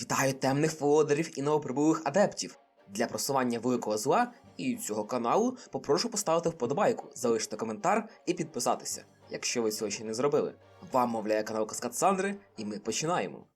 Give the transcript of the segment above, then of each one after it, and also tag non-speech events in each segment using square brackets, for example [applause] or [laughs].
Вітаю темних володарів і новоприбулих адептів! Для просування великого зла і цього каналу попрошу поставити вподобайку, залишити коментар і підписатися, якщо ви цього ще не зробили. Вам мовляє канал Каскад Сандри, і ми починаємо.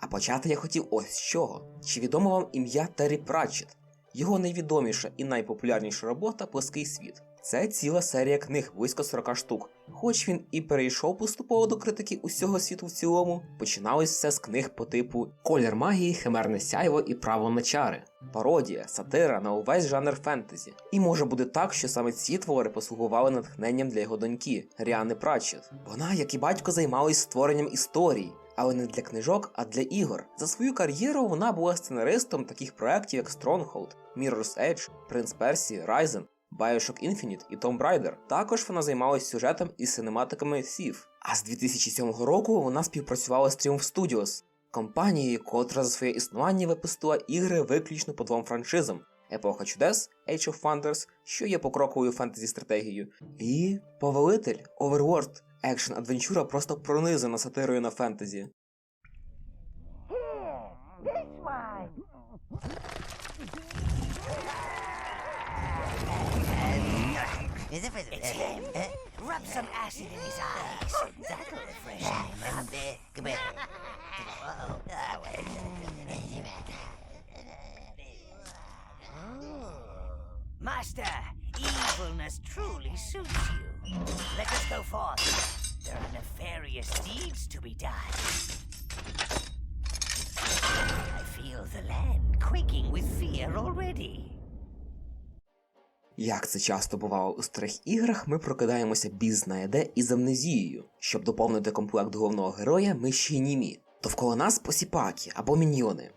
А почати я хотів ось з чого. Чи відомо вам ім'я Террі Пратчет? Його найвідоміша і найпопулярніша робота Плоский світ. Це ціла серія книг, близько 40 штук. Хоч він і перейшов поступово до критики усього світу в цілому, починалось все з книг по типу Колір магії, Химерне сяйво і право на чари, пародія, сатира на увесь жанр фентезі. І може бути так, що саме ці твори послугували натхненням для його доньки Ріани Пратчет. Вона, як і батько, займалась створенням історій, але не для книжок, а для ігор. За свою кар'єру вона була сценаристом таких проєктів, як Stronghold, Mirror's Edge, Принц Персі, Ryzen, Bioshock Infinite і Tomb Raider. Також вона займалась сюжетом і синематиками Сів. А з 2007 року вона співпрацювала з Triumph Studios, компанією, котра за своє існування випустила ігри виключно по двом франшизам. Епоха чудес Age of Wonders, що є покроковою фентезі стратегією, і Повелитель Overworld, екшн адвенчура просто пронизана сатирою на фентезі. This way. Him. [laughs] Eh? Rub some acid in his eyes. [laughs] That'll refresh him. Come here. Oh. Master, evilness truly suits you. Let us go forth. There are nefarious deeds to be done. I feel the land quaking with fear already. Як це часто бувало у старих іграх, ми прокидаємося біз знає де із амнезією. Щоб доповнити комплект головного героя, ми ще й німі. Довкола нас посіпаки або міньйони.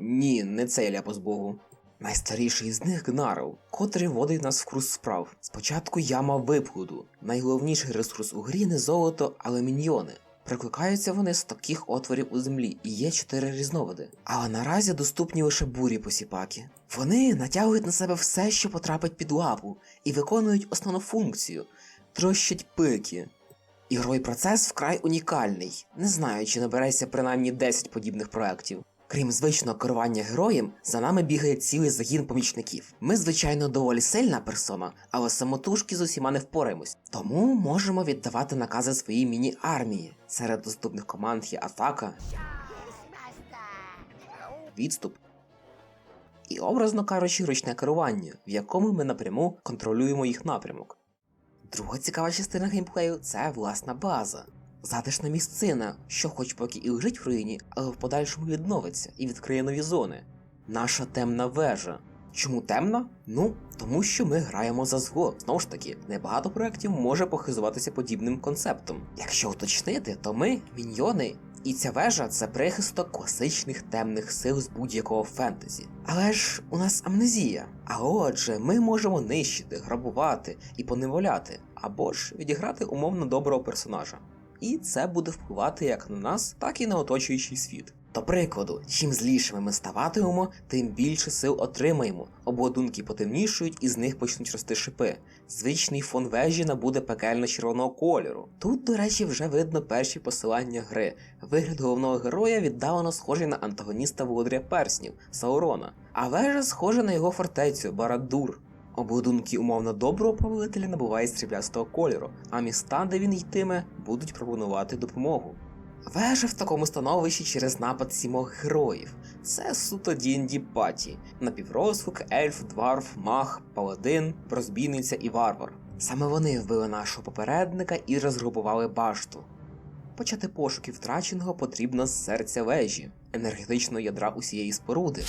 Ні, не цей ляпос богу. Найстаріший з них Гнарл, котрий вводить нас в курс справ. Спочатку яма виплуду. Найголовніший ресурс у грі не золото, але міньйони. Прикликаються вони з таких отворів у землі, і є чотири різновиди. Але наразі доступні лише бурі посіпаки. Вони натягують на себе все, що потрапить під лапу, і виконують основну функцію трощать пики. Ігровий процес вкрай унікальний. Не знаю, чи набереться принаймні 10 подібних проєктів. Крім звичного керування героєм, за нами бігає цілий загін помічників. Ми, звичайно, доволі сильна персона, але самотужки з усіма не впораємось. Тому можемо віддавати накази своїй міні-армії. Серед доступних команд є атака, відступ і, образно кажучи, ручне керування, в якому ми напряму контролюємо їх напрямок. Друга цікава частина геймплею це власна база. Затишна місцина, що хоч поки і лежить в руїні, але в подальшому відновиться і відкриє нові зони. Наша темна вежа. Чому темна? Ну, тому що ми граємо за зло. Знову ж таки, небагато проєктів може похизуватися подібним концептом. Якщо уточнити, то ми міньйони, і ця вежа це прихисток класичних темних сил з будь-якого фентезі. Але ж у нас амнезія. А отже, ми можемо нищити, грабувати і поневоляти, або ж відіграти умовно доброго персонажа. І це буде впливати як на нас, так і на оточуючий світ. До прикладу, чим злішими ми ставатимемо, тим більше сил отримаємо. Обладунки потемнішують і з них почнуть рости шипи. Звичний фон вежі набуде пекельно-червоного кольору. Тут, до речі, вже видно перші посилання гри. Вигляд головного героя віддалено схожий на антагоніста Володаря Перснів Саурона, а вежа схожа на його фортецю Барадур. Обладунки умовно доброго повелителя набувають сріблястого кольору, а міста, де він йтиме, будуть пропонувати допомогу. Вежа в такому становищі через напад сімох героїв. Це суто D&D паті, напіврозвук, ельф, дварф, маг, паладин, розбійниця і варвар. Саме вони вбили нашого попередника і розгрупували башту. Почати пошуки втраченого потрібно з серця вежі, енергетичного ядра усієї споруди.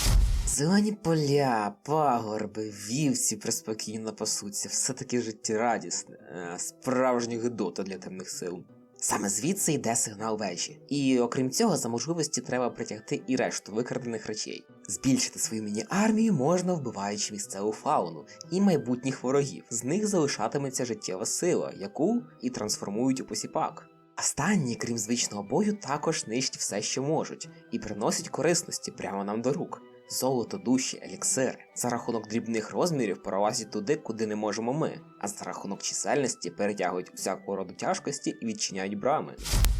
Зелені поля, пагорби, вівці приспокійно пасуться, все таки життєрадісне, е, справжня гидота для темних сил. Саме звідси йде сигнал вежі. І окрім цього, за можливості треба притягти і решту викрадених речей. Збільшити свою міні-армію можна, вбиваючи місцеву фауну і майбутніх ворогів. З них залишатиметься життєва сила, яку і трансформують у посіпак. Останні, крім звичного бою, також нищать все, що можуть, і приносять корисності прямо нам до рук. Золото, душі, еліксири. За рахунок дрібних розмірів пролазять туди, куди не можемо ми, а за рахунок чисельності перетягують усякого роду тяжкості і відчиняють брами.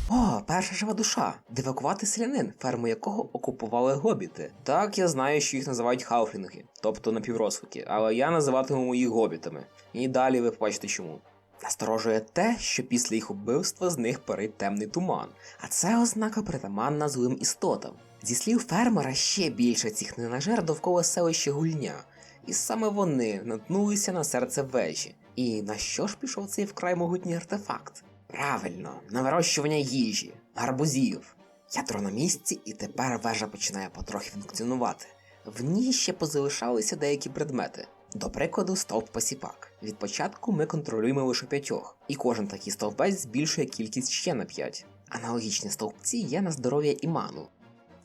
О, перша жива душа. Дивакувати селянин, ферму якого окупували гобіти. Так, я знаю, що їх називають хауфлінги, тобто напіврослики, але я називатиму їх гобітами. І далі ви побачите чому. Насторожує те, що після їх убивства з них парить темний туман, а це ознака притаманна злим істотам. Зі слів фермера ще більше цих ненажер довкола селища гульня, і саме вони наткнулися на серце вежі. І на що ж пішов цей вкрай могутній артефакт? Правильно, на вирощування їжі, гарбузів. Ядро на місці, і тепер вежа починає потрохи функціонувати. В ній ще позалишалися деякі предмети. До прикладу, стовп посіпак. Від початку ми контролюємо лише п'ятьох, і кожен такий стовпець збільшує кількість ще на 5. Аналогічні стовпці є на здоров'я і ману.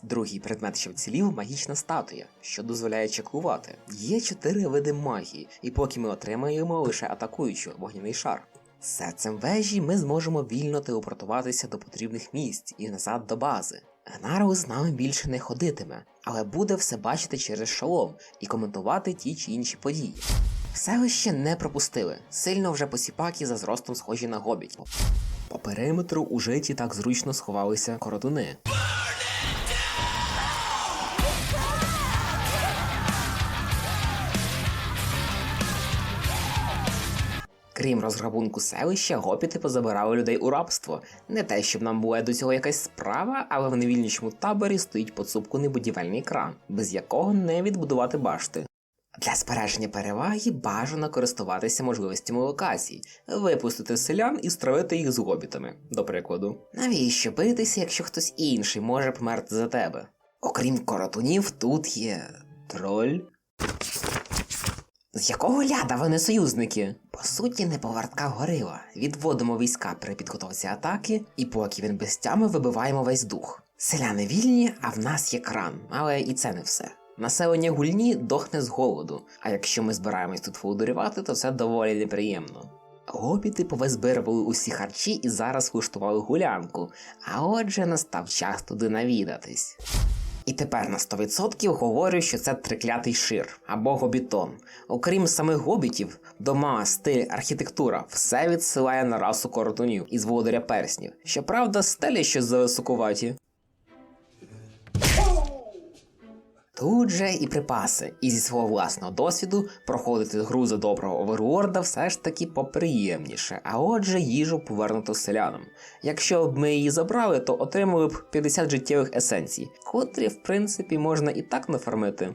Другий предмет, що вцілів, магічна статуя, що дозволяє чеклувати. Є чотири види магії, і поки ми отримаємо лише атакуючу вогняний шар. Серцем вежі ми зможемо вільно телепортуватися до потрібних місць і назад до бази. Гнару з нами більше не ходитиме, але буде все бачити через шолом і коментувати ті чи інші події. Селище не пропустили, сильно вже посіпаки за зростом схожі на гобітів. По периметру у житі так зручно сховалися коротуни. Крім розграбунку селища, гопіти позабирали людей у рабство. Не те, щоб нам була до цього якась справа, але в невільничому таборі стоїть поцупку будівельний кран, без якого не відбудувати башти. Для збереження переваги бажано користуватися можливостями локацій, випустити селян і стравити їх з гобітами, до прикладу. Навіщо битися, якщо хтось інший може померти за тебе? Окрім коротунів, тут є троль. З якого ляда вони союзники? По суті, не повартка горила. Відводимо війська при підготовці атаки, і поки він без тями вибиваємо весь дух. Селяни вільні, а в нас є кран, але і це не все. Населення гульні дохне з голоду, а якщо ми збираємось тут фолдурювати, то це доволі неприємно. Гобіти повизбирували усі харчі і зараз влаштували гулянку, а отже настав час туди навідатись. І тепер на 100% говорю, що це триклятий шир або гобітон. Окрім самих гобітів, дома, стиль, архітектура все відсилає на расу коротунів із володаря перснів. Щоправда, стелі щось зависокуваті. Тут же і припаси, і зі свого власного досвіду проходити гру за доброго оверворда все ж таки поприємніше, а отже їжу повернуто селянам. Якщо б ми її забрали, то отримали б 50 життєвих есенцій, котрі в принципі можна і так нафармити.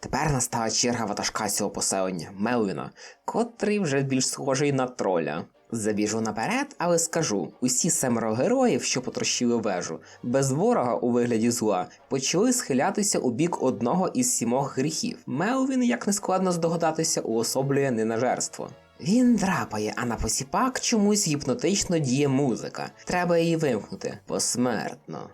Тепер настала черга ватажка цього поселення Мелвіна, котрий вже більш схожий на троля. Забіжу наперед, але скажу: усі семеро героїв, що потрощили вежу, без ворога у вигляді зла, почали схилятися у бік одного із сімох гріхів. Мелвін, як не складно здогадатися, уособлює ненажерство. Він драпає, а на посіпак чомусь гіпнотично діє музика. Треба її вимкнути посмертно.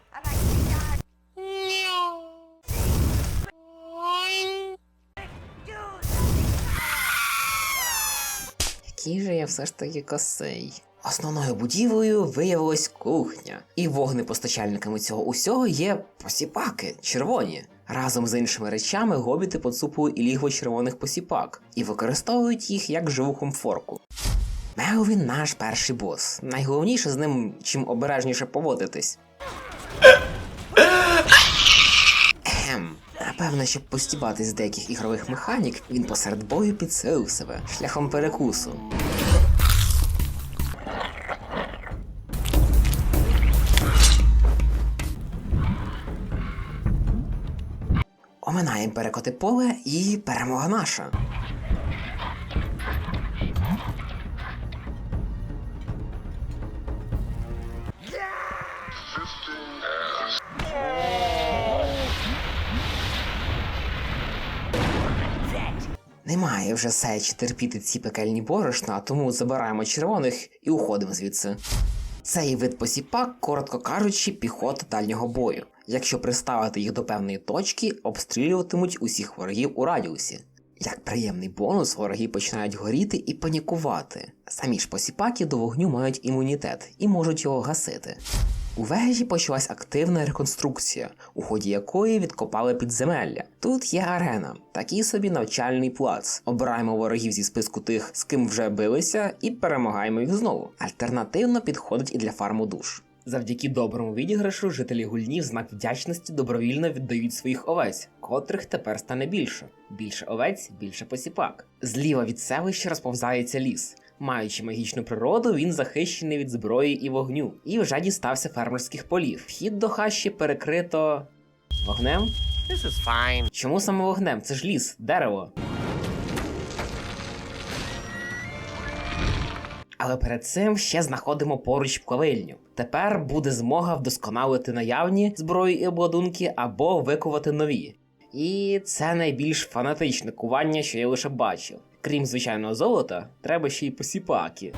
Який же я все ж таки косий. Основною будівлею виявилась кухня, і вогнепостачальниками цього усього є посіпаки, червоні. Разом з іншими речами гобіти поцупили і лігво червоних посіпак і використовують їх як живу комфорку. Мелвін наш перший бос. Найголовніше з ним чим обережніше поводитись. Ехем. Напевно, щоб постібати з деяких ігрових механік, він посеред бою підсилив себе шляхом перекусу. Оминаємо перекоти поле і перемога наша. Немає вже сечі терпіти ці пекельні борошна, тому забираємо червоних і уходимо звідси. Цей вид посіпак, коротко кажучи, піхота дальнього бою. Якщо приставити їх до певної точки, обстрілюватимуть усіх ворогів у радіусі. Як приємний бонус, вороги починають горіти і панікувати. Самі ж посіпаки до вогню мають імунітет і можуть його гасити. У вежі почалась активна реконструкція, у ході якої відкопали підземелля. Тут є арена, такий собі навчальний плац. Обираємо ворогів зі списку тих, з ким вже билися, і перемагаємо їх знову. Альтернативно підходить і для фарму душ. Завдяки доброму відіграшу жителі гульні в знак вдячності добровільно віддають своїх овець, котрих тепер стане більше. Більше овець, більше посіпак. Зліва від селища розповзається ліс. Маючи магічну природу, він захищений від зброї і вогню, і вже дістався фермерських полів. Вхід до хащі перекрито вогнем. This is fine. Чому саме вогнем? Це ж ліс, дерево. Але перед цим ще знаходимо поруч плавильню. Тепер буде змога вдосконалити наявні зброї і обладунки або викувати нові. І це найбільш фанатичне кування, що я лише бачив. Крім звичайного золота, треба ще й посіпаки.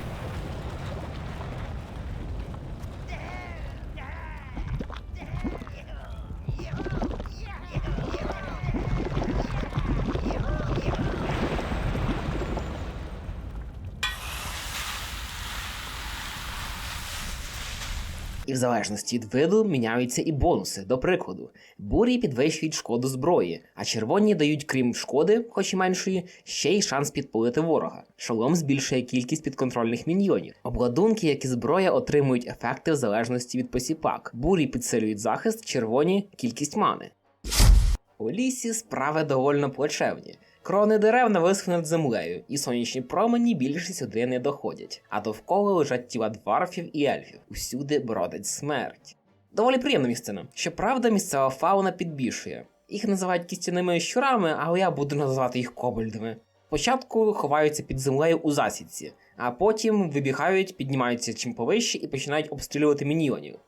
В залежності від виду міняються і бонуси. До прикладу, бурі підвищують шкоду зброї, а червоні дають, крім шкоди, хоч і меншої, ще й шанс підпалити ворога. Шолом збільшує кількість підконтрольних міньйонів. Обладунки, як і зброя, отримують ефекти в залежності від посіпак. Бурі підсилюють захист, червоні кількість мани. У лісі справи довольно плачевні. Крони дерев нависли над землею, і сонячні промені більше сюди не доходять, а довкола лежать тіла дварфів і ельфів. Усюди бродить смерть. Доволі приємна місцина. Щоправда, місцева фауна підбільшує. Їх називають кістяними щурами, але я буду називати їх кобальдами. Спочатку ховаються під землею у засідці, а потім вибігають, піднімаються чим повище і починають обстрілювати міньйонів.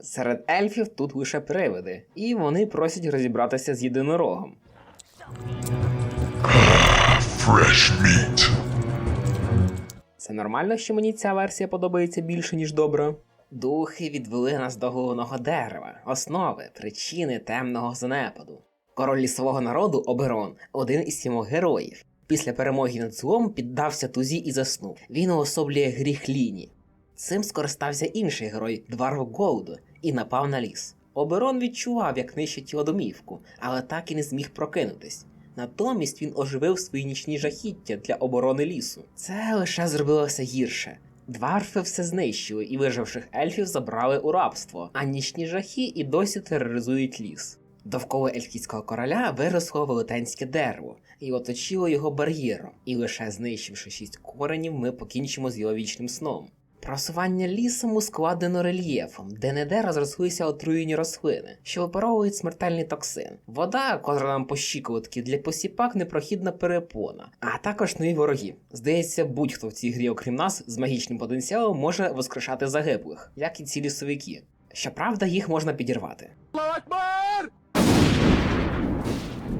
Серед ельфів тут лише привиди, і вони просять розібратися з єдинорогом. Fresh meat. Це нормально, що мені ця версія подобається більше, ніж добра. Духи відвели нас до головного дерева, основи, причини темного занепаду. Король лісового народу Оберон, один із сімох героїв. Після перемоги над злом піддався тузі і заснув. Він уособлює гріх ліні. Цим скористався інший герой Дварв Голду і напав на ліс. Оберон відчував, як нищить його домівку, але так і не зміг прокинутись. Натомість він оживив свої нічні жахіття для оборони лісу. Це лише зробилося гірше. Дварфи все знищили і виживших ельфів забрали у рабство, а нічні жахи і досі тероризують ліс. Довкола ельфійського короля виросло велетенське дерево і оточило його бар'єром, і лише знищивши шість коренів, ми покінчимо з його вічним сном. Просування лісом ускладнено рельєфом, де неде розрослися отруєні рослини, що випаровують смертельний токсин. Вода, котра нам по щиколотки для посіпак непрохідна перепона, а також нові вороги. Здається, будь-хто в цій грі, окрім нас, з магічним потенціалом може воскрешати загиблих, як і ці лісовики. Щоправда, їх можна підірвати.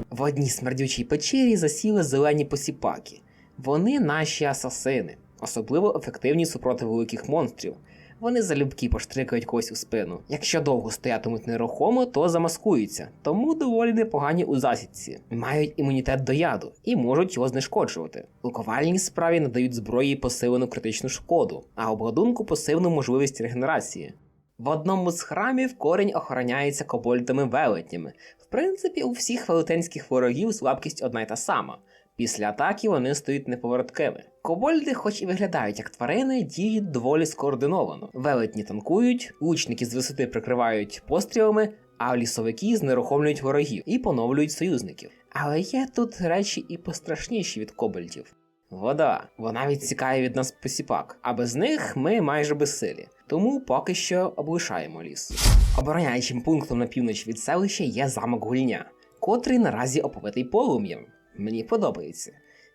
В одній смердючій печері засіли зелені посіпаки. Вони наші асасини, особливо ефективні супроти великих монстрів. Вони залюбки поштрикають когось у спину. Якщо довго стоятимуть нерухомо, то замаскуються, тому доволі непогані у засідці. Мають імунітет до яду і можуть його знешкоджувати. Лукувальні справі надають зброї посилену критичну шкоду, а обладунку пасивну можливість регенерації. В одному з храмів корінь охороняється кобольдами велетнями. В принципі, у всіх велетенських ворогів слабкість одна й та сама. Після атаки вони стають неповороткими. Кобольди, хоч і виглядають як тварини, діють доволі скоординовано. Велетні танкують, лучники з висоти прикривають пострілами, а лісовики знерухомлюють ворогів і поновлюють союзників. Але є тут речі і пострашніші від кобальдів. Вода, вона відсікає від нас посіпак, а без них ми майже безсилі. Тому поки що облишаємо ліс. Обороняючим пунктом на північ від селища є замок гульня, котрий наразі оповитий полум'ям. Мені подобається.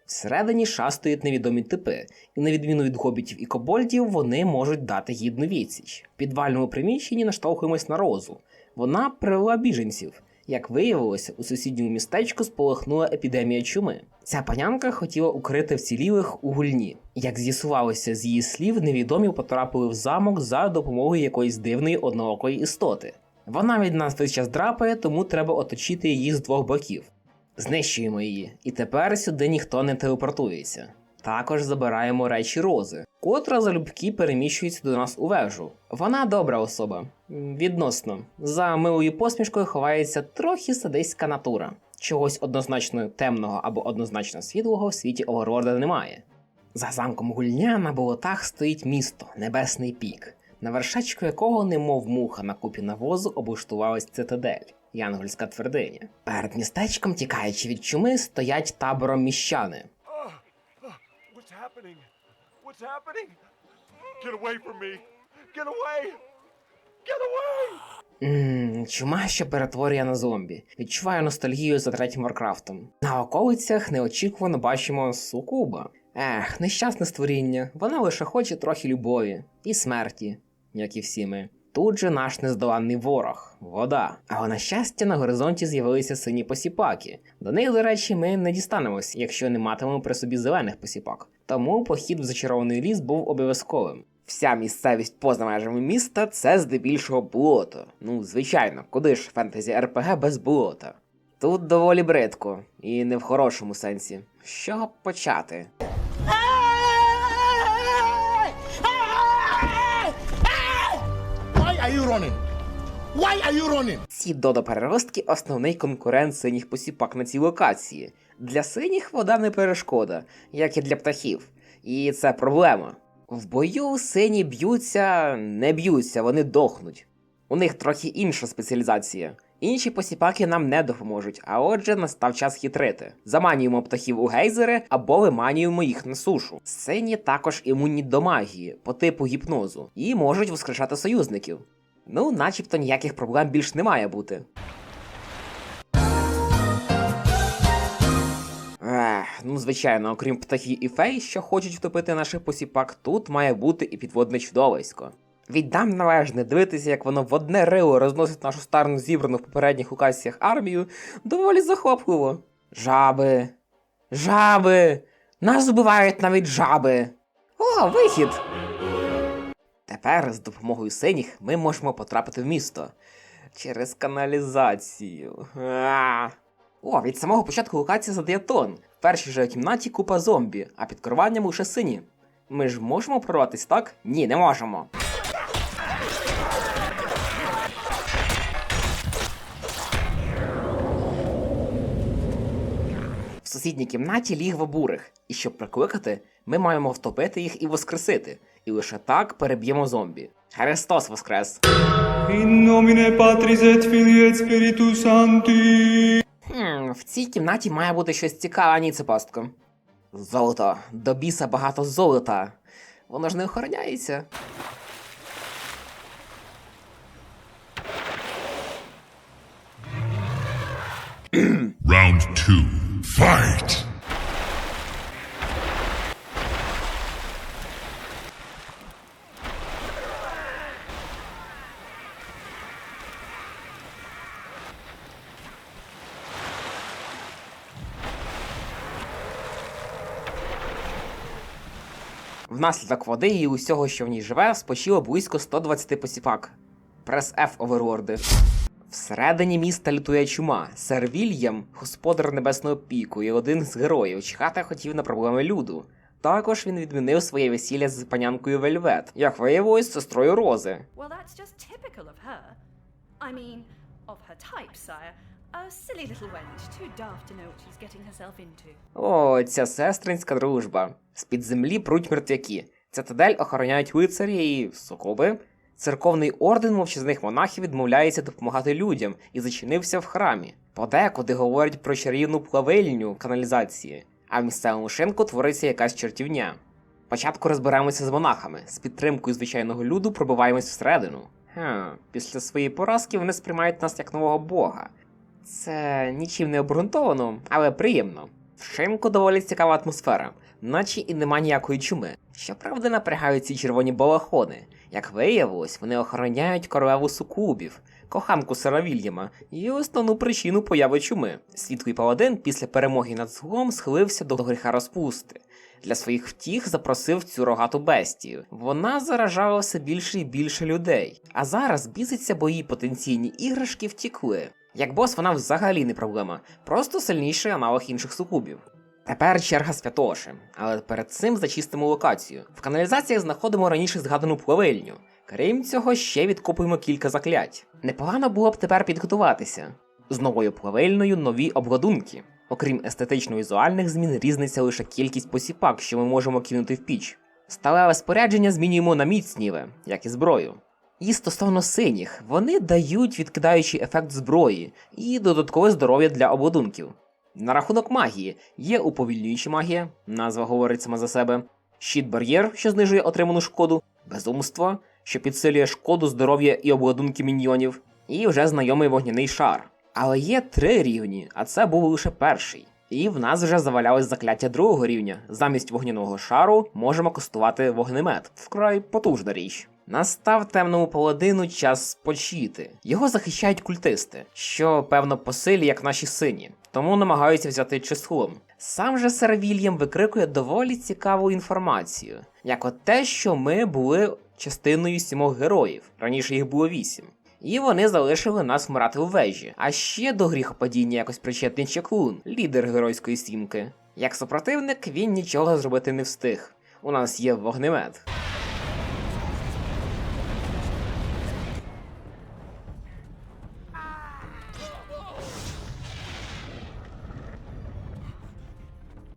Всередині шастають невідомі типи, і на відміну від гобітів і кобольдів, вони можуть дати гідну відсіч. В підвальному приміщенні наштовхуємось на розу. Вона привела біженців. Як виявилося, у сусідньому містечку сполохнула епідемія чуми. Ця панянка хотіла укрити вцілілих у гульні. Як з'ясувалося з її слів, невідомі потрапили в замок за допомогою якоїсь дивної одноокої істоти. Вона від нас весь час драпає, тому треба оточити її з двох боків. Знищуємо її, і тепер сюди ніхто не телепортується. Також забираємо речі Рози, котра залюбки переміщується до нас у вежу. Вона добра особа. Відносно. За милою посмішкою ховається трохи садиська натура. Чогось однозначно темного або однозначно світлого в світі Оверворда немає. За замком гульня на болотах стоїть місто Небесний Пік. на вершечку якого, немов муха на купі навозу, облаштувалась цитадель. Янгольська твердиня. Перед містечком, тікаючи від чуми, стоять табором міщани. Ммм, чума, що перетворює на зомбі. Відчуваю ностальгію за третім Варкрафтом. На околицях неочікувано бачимо сукуба. Ех, нещасне створіння. Вона лише хоче трохи любові і смерті, як і всі ми. Тут же наш нездоланний ворог вода. Але на щастя, на горизонті з'явилися сині посіпаки. До них, до речі, ми не дістанемось, якщо не матимемо при собі зелених посіпак. Тому похід в зачарований ліс був обов'язковим. Вся місцевість поза межами міста це здебільшого болото. Ну, звичайно, куди ж фентезі РПГ без болота? Тут доволі бридко, і не в хорошому сенсі. З чого почати? Running? Why are you running? Ці додо-переростки основний конкурент синіх посіпак на цій локації. Для синіх вода не перешкода, як і для птахів. І це проблема. В бою сині б'ються, не б'ються, вони дохнуть. У них трохи інша спеціалізація. Інші посіпаки нам не допоможуть, а отже, настав час хитрити. Заманюємо птахів у гейзери або виманюємо їх на сушу. Сині також імунні до магії по типу гіпнозу і можуть воскрешати союзників. Ну, начебто ніяких проблем більш не має бути. Ну звичайно, окрім птахів і фей, що хочуть втопити наших посіпак, тут має бути і підводне чудовисько. Віддам належне дивитися, як воно в одне рило розносить нашу старну зібрану в попередніх локаціях армію, доволі захопливо. Жаби. Жаби. Нас убивають навіть жаби. О, вихід! Тепер з допомогою синіх ми можемо потрапити в місто через каналізацію. А. О, від самого початку локація задає тон. В першій же кімнаті купа зомбі, а під керуванням лише сині. Ми ж можемо прорватись так? Ні, не можемо. В сусідній кімнаті лігва бурих, і щоб прикликати, ми маємо втопити їх і воскресити. І лише так переб'ємо зомбі. Христос воскрес! In nomine Patris et Filii et Spiritus Sancti. Хм, в цій кімнаті має бути щось цікаве, ні це пастко. Золото. До біса багато золота. Воно ж не охороняється. Round two. Fight! Внаслідок води і усього, що в ній живе, спочило близько 120 посіпак. Прес F оверворди. Всередині міста лютує чума. Сер Вільям, господар небесного піку і один з героїв, чхати хотів на проблеми люду. Також він відмінив своє весілля з панянкою Вельвет, як виявилось, сестрою Рози. Well, that's just typical of her. I mean, of her type, sire. A silly. О, ця сестринська дружба. З-під землі пруть мертвяки. Цитадель охороняють лицарі і сокоби. Церковний орден мовчазних монахів відмовляється допомагати людям і зачинився в храмі. Подекуди говорять про чарівну плавильню каналізації, а в місцевому шинку твориться якась чертівня. Спочатку розберемося з монахами, з підтримкою звичайного люду пробиваємось всередину. Хм, після своєї поразки вони сприймають нас як нового бога. Це нічим не обґрунтовано, але приємно. В шинку доволі цікава атмосфера, наче і нема ніякої чуми. Щоправда, напрягають ці червоні балахони. Як виявилось, вони охороняють королеву сукубів, коханку Сера Вільяма, і основну причину появи чуми. Світлий паладин після перемоги над злом схилився до гріха розпусти. Для своїх втіх запросив цю рогату бестію. Вона заражала все більше і більше людей. А зараз біситься, бо її потенційні іграшки втікли. Як бос, вона взагалі не проблема, просто сильніший аналог інших сукубів. Тепер черга святоши, але перед цим зачистимо локацію. В каналізаціях знаходимо раніше згадану плавильню. Крім цього, ще відкопуємо кілька заклять. Непогано було б тепер підготуватися. З новою плавильною нові обладунки. Окрім естетично-візуальних змін, різниця лише кількість посіпак, що ми можемо кинути в піч. Сталеве спорядження змінюємо на міцніве, як і зброю. І стосовно синіх, вони дають відкидаючий ефект зброї і додаткове здоров'я для обладунків. На рахунок магії є уповільнююча магія, назва говорить сама за себе, щит бар'єр, що знижує отриману шкоду, безумство, що підсилює шкоду, здоров'я і обладунки міньйонів, і вже знайомий вогняний шар. Але є три рівні, а це був лише перший. І в нас вже завалялось закляття другого рівня. Замість вогняного шару можемо кастувати вогнемет. Вкрай потужна річ. Настав темному паладину час спочити. Його захищають культисти, що певно по силі, як наші сині, тому намагаються взяти числом. Сам же сер Вільям викрикує доволі цікаву інформацію, як от те, що ми були частиною сімох героїв, раніше їх було вісім. І вони залишили нас вмирати у вежі. А ще до гріхопадіння якось причетний чаклун, лідер геройської сімки. Як супротивник, він нічого зробити не встиг. У нас є вогнемет.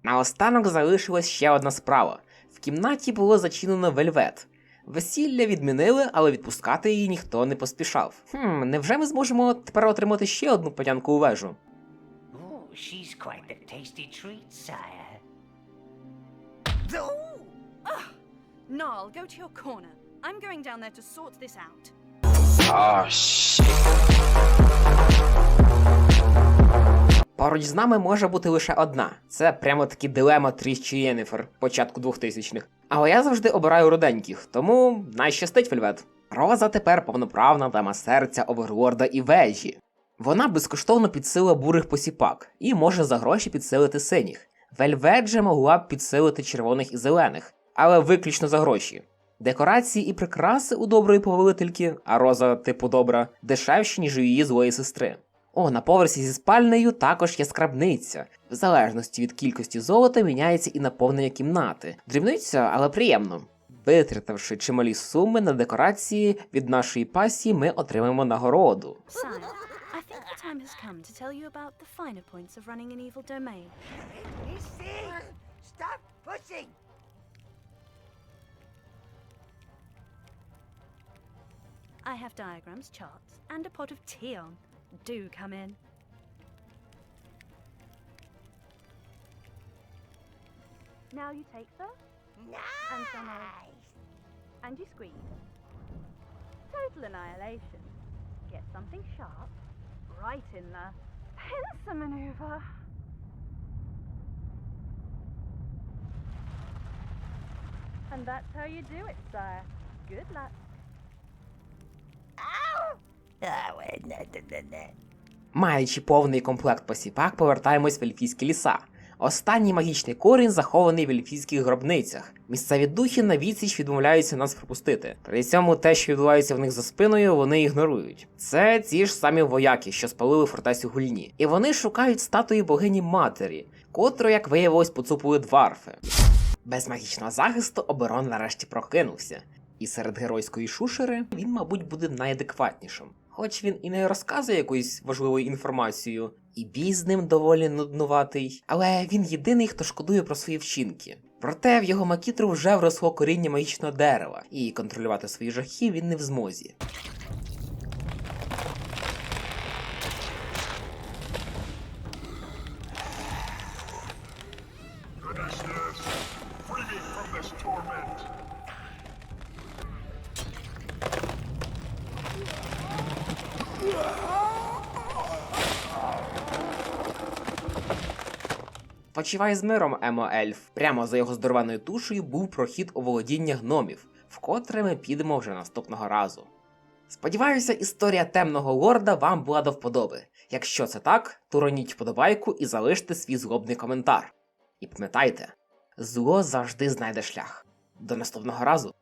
Наостанок залишилась ще одна справа. В кімнаті було зачинено вельвет. Весілля відмінили, але відпускати її ніхто не поспішав. Хм, невже ми зможемо тепер отримати ще одну панянку у вежу? Ooh, she's quite the tasty treat, sire. Gnarl, go to your corner. I'm going down there to sort this out. Поруч з нами може бути лише одна. Це прямо таки дилема Тріс чи початку 2000-х. Але я завжди обираю руденьких, тому найщастить вельвет. Роза тепер повноправна дама серця Оверлорда і вежі. Вона безкоштовно підсила бурих посіпак і може за гроші підсилити синіх. Вельвет же могла б підсилити червоних і зелених, але виключно за гроші. Декорації і прикраси у доброї повелительки, а роза, типу добра, дешевші, ніж у її злої сестри. О, на поверсі зі спальнею також є скрабниця. В залежності від кількості золота міняється і наповнення кімнати. Дрібниця, але приємно. Витративши чималі суми на декорації від нашої пасії, ми отримаємо нагороду. I have diagrams, charts, and a pot of tea on. Do come in. Now you take the And some are- and you squeeze. Total annihilation. Get something sharp, right in the pincer maneuver. And that's how you do it, sire. Good luck. Ow! Маючи повний комплект посіпак, повертаємось в ельфійські ліса. Останній магічний корінь захований в ельфійських гробницях. Місцеві духи на відсіч відмовляються нас пропустити. При цьому те, що відбувається в них за спиною, вони ігнорують. Це ті ж самі вояки, що спалили фортецю гульні. І вони шукають статуї богині матері, котру, як виявилось, поцупили дварфи. Без магічного захисту оберон нарешті прокинувся. І серед геройської шушери він, мабуть, буде найадекватнішим. Хоч він і не розказує якоюсь важливою інформацією, і бій з ним доволі нуднуватий, але він єдиний, хто шкодує про свої вчинки. Проте в його макітру вже вросло коріння магічного дерева, і контролювати свої жахи він не в змозі. Почивай з миром, Емо Ельф. Прямо за його здорованою тушею був прохід у володіння гномів, вкотре ми підемо вже наступного разу. Сподіваюся, історія темного лорда вам була до вподоби. Якщо це так, то роніть вподобайку і залиште свій злобний коментар. І пам'ятайте, зло завжди знайде шлях. До наступного разу.